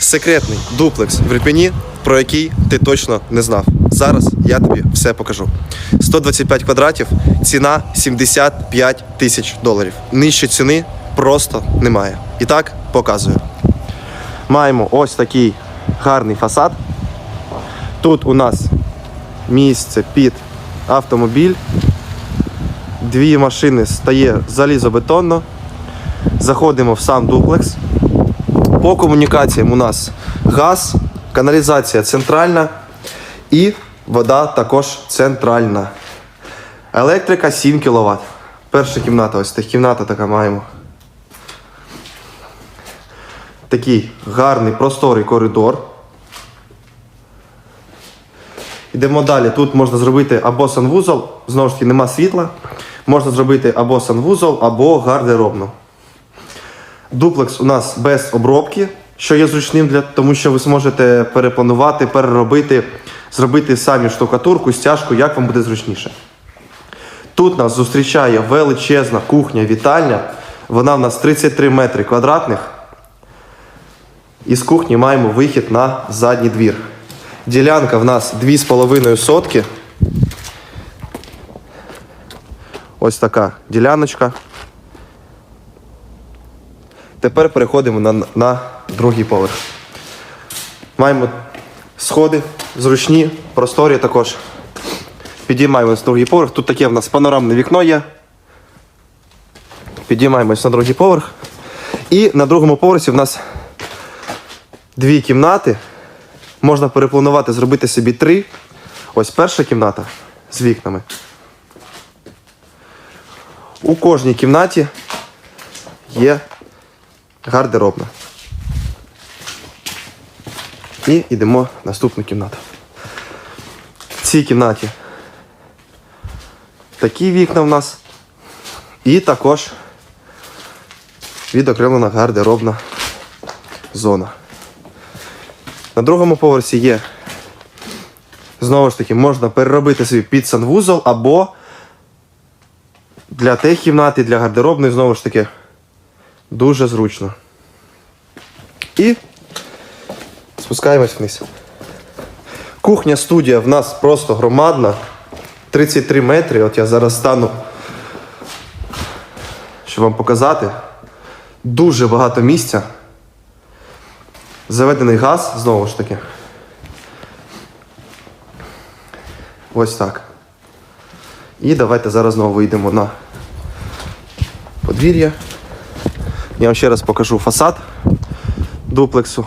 секретний дуплекс в Ірпені, про який ти точно не знав. Зараз я тобі все покажу. 125 квадратів, ціна 75 тисяч доларів. Нижче ціни просто немає. І так показую. Маємо ось такий гарний фасад. Тут у нас місце під автомобіль. Дві машини стає залізобетонно. Заходимо в сам дуплекс. По комунікаціям у нас газ, каналізація центральна і вода також центральна. Електрика 7 кВт. Перша кімната, ось так кімната така маємо. Такий гарний просторий коридор. Йдемо далі. Тут можна зробити або санвузол, знову ж таки, нема світла. Можна зробити або санвузол, або гардеробну. Дуплекс у нас без обробки, що є зручним для тому, що ви зможете перепланувати, переробити, зробити самі штукатурку, стяжку, як вам буде зручніше. Тут нас зустрічає величезна кухня, вітальня. Вона в нас 33 метри квадратних. Із кухні маємо вихід на задній двір. Ділянка в нас 2,5 сотки. Ось така діляночка. Тепер переходимо на, на другий поверх. Маємо сходи зручні, просторі також. Підіймаємось на другий поверх. Тут таке в нас панорамне вікно є. Підіймаємось на другий поверх. І на другому поверсі в нас дві кімнати. Можна перепланувати, зробити собі три. Ось перша кімната з вікнами. У кожній кімнаті є гардеробна. І йдемо в наступну кімнату. В цій кімнаті такі вікна в нас. І також відокремлена гардеробна зона. На другому поверсі є. Знову ж таки, можна переробити собі під санвузол або для тих кімнат і для гардеробної, знову ж таки, дуже зручно. І спускаємось вниз. Кухня студія в нас просто громадна. 33 метри. От я зараз стану, щоб вам показати. Дуже багато місця. Заведений газ, знову ж таки. Ось так. І давайте зараз знову вийдемо на подвір'я. Я вам ще раз покажу фасад дуплексу.